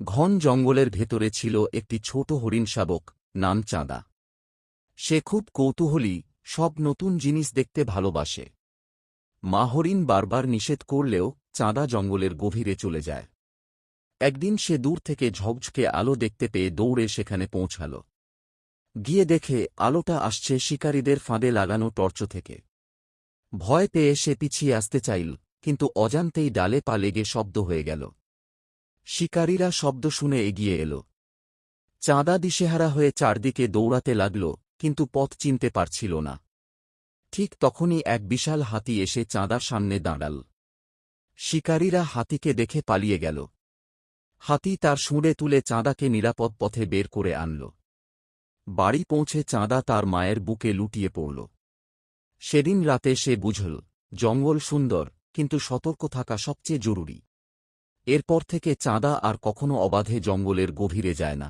ঘন জঙ্গলের ভেতরে ছিল একটি ছোট হরিণ শাবক, নাম চাঁদা। সে খুব কৌতূহলী, সব নতুন জিনিস দেখতে ভালোবাসে। মা হরিণ বারবার নিষেধ করলেও চাঁদা জঙ্গলের গভীরে চলে যায়। একদিন সে দূর থেকে ঝকঝকে আলো দেখতে পেয়ে দৌড়ে সেখানে পৌঁছাল। গিয়ে দেখে আলোটা আসছে শিকারীদের ফাঁদে লাগানো টর্চ থেকে। ভয় পেয়ে সে পিছিয়ে আসতে চাইল, কিন্তু অজান্তেই ডালে পা লেগে শব্দ হয়ে গেল। শিকারীরা শব্দ শুনে এগিয়ে এল। চাঁদা দিশেহারা হয়ে চারদিকে দৌড়াতে লাগল, কিন্তু পথ চিনতে পারছিল না। ঠিক তখনই এক বিশাল হাতি এসে চাঁদার সামনে দাঁড়াল। শিকারীরা হাতিকে দেখে পালিয়ে গেল। হাতি তার শুঁড়ে তুলে চাঁদাকে নিরাপদ পথে বের করে আনল। বাড়ি পৌঁছে চাঁদা তার মায়ের বুকে লুটিয়ে পড়ল। সেদিন রাতে সে বুঝল, জঙ্গল সুন্দর, কিন্তু সতর্ক থাকা সবচেয়ে জরুরি। এরপর থেকে চাঁদা আর কখনো অবাধে জঙ্গলের গভীরে যায় না।